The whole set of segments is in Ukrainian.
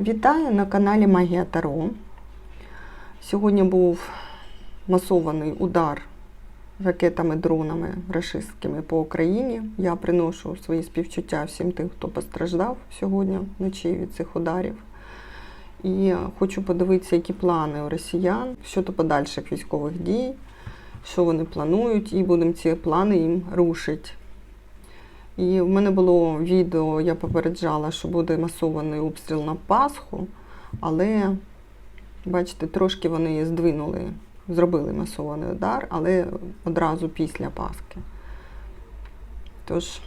Вітаю на каналі Магія Таро. Сьогодні був масований удар ракетами-дронами рашистськими по Україні. Я приношу свої співчуття всім тим, хто постраждав сьогодні вночі від цих ударів. І хочу подивитися, які плани у росіян щодо подальших військових дій, що вони планують, і будемо ці плани їм рушити. І в мене було відео, я попереджала, що буде масований обстріл на Пасху, але, бачите, трошки вони здвинули, зробили масований удар, але одразу після Пасхи. Тож,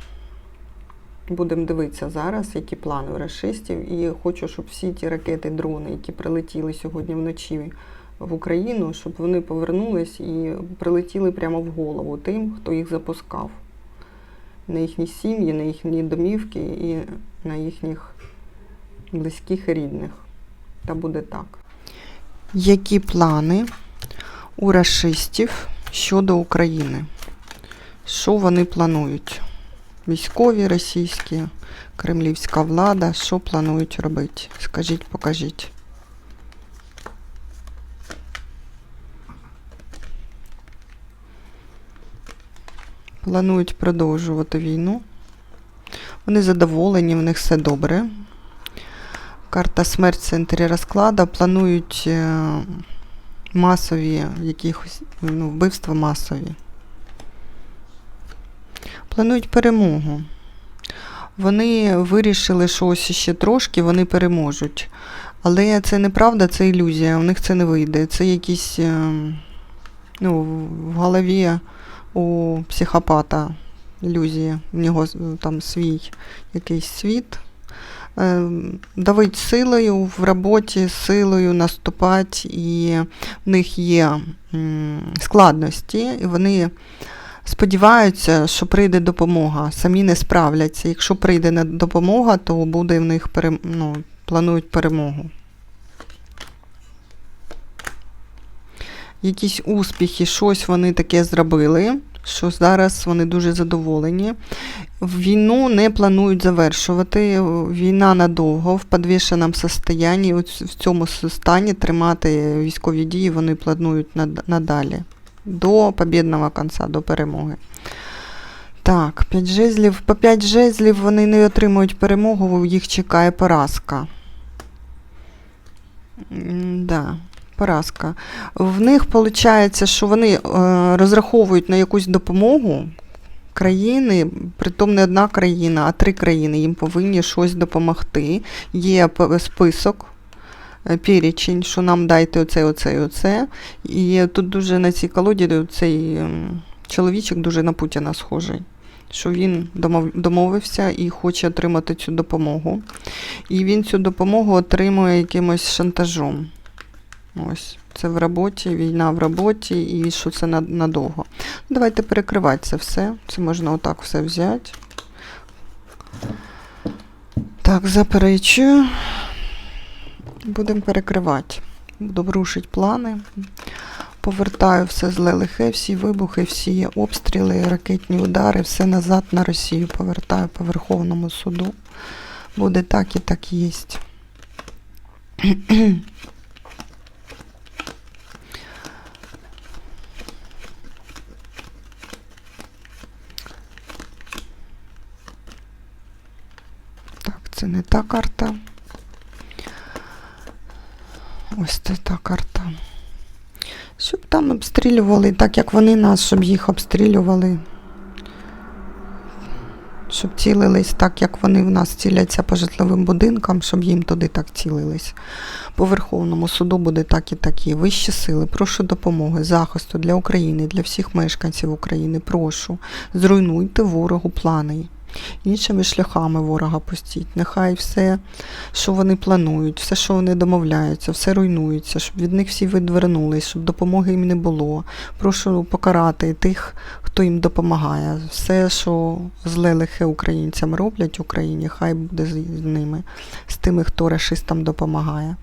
будемо дивитися зараз, які плани у расистів. І хочу, щоб всі ті ракети, дрони, які прилетіли сьогодні вночі в Україну, щоб вони повернулись і прилетіли прямо в голову тим, хто їх запускав на їхні сім'ї, на їхні домівки і на їхніх близьких і рідних. Та буде так. Які плани у расистів щодо України? Що вони планують? Військові російські, кремлівська влада, що планують робити? Скажіть, покажіть. Планують продовжувати війну. Вони задоволені, в них все добре. Карта смерть в центрі розкладу. Планують е, масові якихось ну, вбивства масові. Планують перемогу. Вони вирішили, що ось ще трошки вони переможуть. Але це неправда, це ілюзія. У них це не вийде. Це якісь е, ну, в голові у психопата ілюзії. В нього е, там свій якийсь світ. Е, Давить силою в роботі, силою наступати, і в них є складності, і вони сподіваються, що прийде допомога. Самі не справляться. Якщо прийде допомога, то буде в них ну, планують перемогу. Якісь успіхи, щось вони таке зробили, що зараз вони дуже задоволені. Війну не планують завершувати. Війна надовго в підвішеному стані. В цьому стані тримати військові дії вони планують надалі. До побідного кінця, до перемоги. Так, 5 жезлів. По 5 жезлів вони не отримують перемогу, їх чекає поразка. Да, поразка. В них виходить, що вони е, розраховують на якусь допомогу країни, притом не одна країна, а три країни. Їм повинні щось допомогти. Є список, е, перечень, що нам дайте оце, оце і оце. І тут дуже на цій колоді цей чоловічок дуже на Путіна схожий. Що він домовився і хоче отримати цю допомогу. І він цю допомогу отримує якимось шантажом. Ось, це в роботі, війна в роботі, і що це надовго. Давайте перекривати це все. Це можна отак все взяти. Так, заперечую. Будемо перекривати. Буду рушити плани. Повертаю все зле лихе, всі вибухи, всі обстріли, ракетні удари, все назад на Росію повертаю по Верховному суду. Буде так і так єсть. Так, це не та карта. Ось це та карта. Щоб там обстрілювали, так як вони нас, щоб їх обстрілювали. Щоб цілились так, як вони в нас ціляться по житловим будинкам, щоб їм туди так цілились. По Верховному суду буде так і так. і. Вищі сили, прошу допомоги, захисту для України, для всіх мешканців України. Прошу, зруйнуйте ворогу плани. Іншими шляхами ворога пустіть. Нехай все, що вони планують, все, що вони домовляються, все руйнується, щоб від них всі відвернулись, щоб допомоги їм не було. Прошу покарати тих, хто їм допомагає. Все, що зле лихе українцям роблять в Україні, хай буде з ними, з тими, хто расистам допомагає.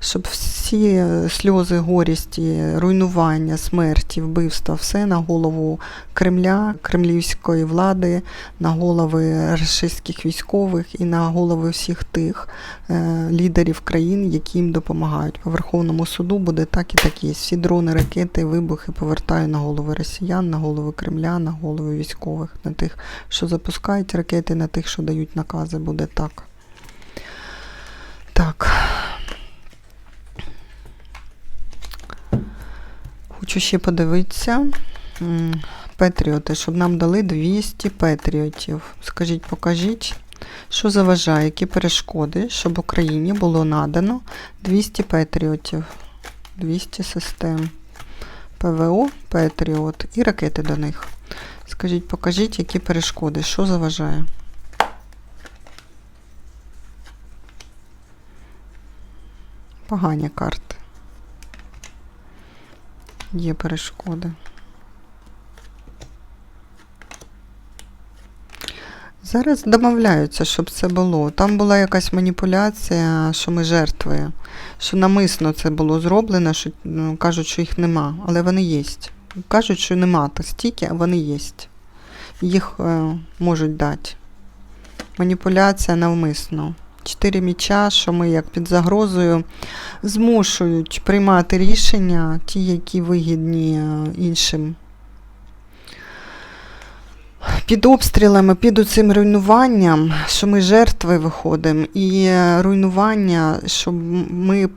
Щоб всі е, сльози, горісті, руйнування, смерті, вбивства, все на голову Кремля, кремлівської влади, на голови російських військових і на голови всіх тих е, лідерів країн, які їм допомагають. По Верховному суду буде так і так є. Всі дрони, ракети, вибухи повертаю на голови росіян, на голови Кремля, на голови військових, на тих, що запускають ракети, на тих, що дають накази, буде так. Так. Хочу ще подивитися. М, Петріоти, щоб нам дали 200 петріотів. Скажіть, покажіть, що заважає, які перешкоди, щоб Україні було надано 200 петріотів, 200 систем. ПВО, Петріот і ракети до них. Скажіть, покажіть, які перешкоди, що заважає. Погані карти. Є перешкоди. Зараз домовляються, щоб це було. Там була якась маніпуляція, що ми жертви, що намисно це було зроблено, що ну, кажуть, що їх нема, але вони є. Кажуть, що нема та стільки, а вони є. Їх е, можуть дати. Маніпуляція навмисно. Чотири міча, що ми як під загрозою змушують приймати рішення, ті, які вигідні е, іншим. Під обстрілами, під цим руйнуванням, що ми жертви виходимо, і е, руйнування, щоб ми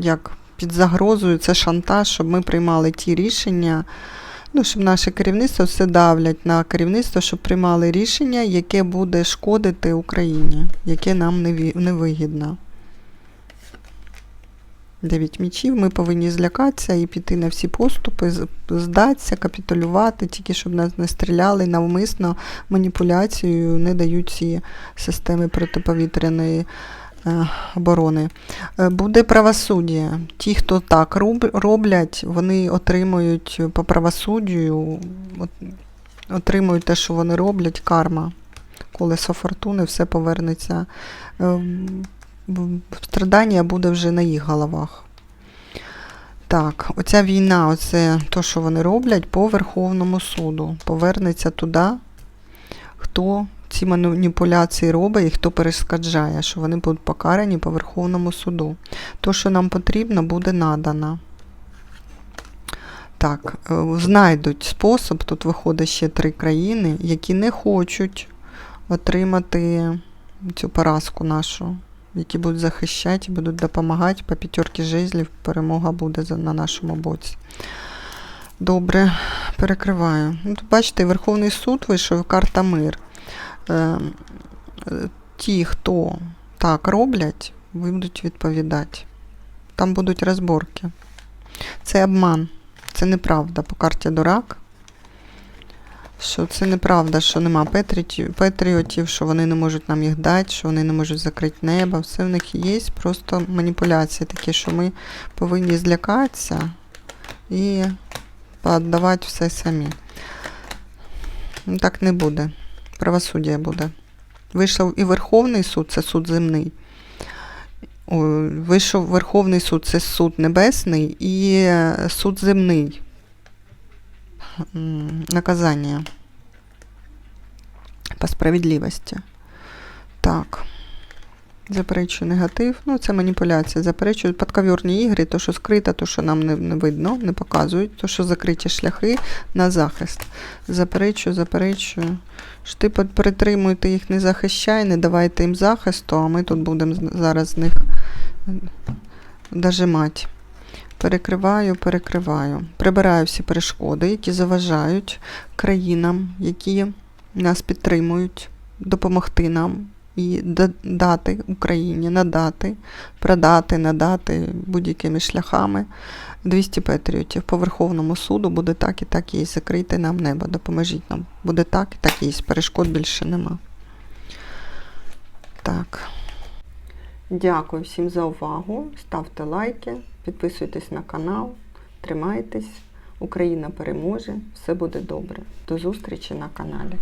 як під загрозою, це шантаж, щоб ми приймали ті рішення, ну, щоб наше керівництво все давлять на керівництво, щоб приймали рішення, яке буде шкодити Україні, яке нам не ві- не вигідно. Дев'ять мічів, ми повинні злякатися і піти на всі поступи, здатися, капітулювати, тільки щоб нас не стріляли навмисно маніпуляцією, не дають ці системи протиповітряної оборони. Е, Буде правосуддя. Ті, хто так роблять, вони отримують по правосуддю, отримують те, що вони роблять, карма. Колесо фортуни, все повернеться. Е, Страдання буде вже на їх головах. Так, оця війна, оце то, що вони роблять по Верховному суду. Повернеться туди, хто ці маніпуляції робить і хто перешкоджає, що вони будуть покарані по Верховному суду. То, що нам потрібно, буде надано. Так, е, знайдуть спосіб, тут виходить ще три країни, які не хочуть отримати цю поразку нашу, які будуть захищати, будуть допомагати по п'ятерки жезлів, перемога буде на нашому боці. Добре, перекриваю. Ну, тут, бачите, Верховний суд вийшов карта мир. Е, ті, хто так роблять, будуть відповідати. Там будуть розборки. Це обман, це неправда по карті дурак. Що це неправда, що нема патріотів, що вони не можуть нам їх дати, що вони не можуть закрити небо. Все в них є, просто маніпуляції такі, що ми повинні злякатися і пооддавати все самі. Ну, так не буде. Правосуддя буде. Вийшов і Верховний суд, це суд земний. Вийшов Верховний суд, це суд небесний і е, суд земний. Наказання по справедливості. Так. Заперечую негатив. Ну, це маніпуляція. Заперечую подковірні ігри, то, що скрито, то, що нам не, не видно, не показують, то, що закриті шляхи на захист. Заперечую, заперечую. Що ти притримуйте їх, не захищай, не давайте їм захисту, а ми тут будемо зараз з них дожимати. Перекриваю, перекриваю. Прибираю всі перешкоди, які заважають країнам, які нас підтримують, допомогти нам і дати Україні, надати, продати, надати будь-якими шляхами 200 патріотів. По Верховному суду буде так і так є. Закрийте нам небо, допоможіть нам. Буде так і так є. Перешкод більше нема. Так. Дякую всім за увагу. Ставте лайки, підписуйтесь на канал, тримайтесь. Україна переможе, все буде добре. До зустрічі на каналі.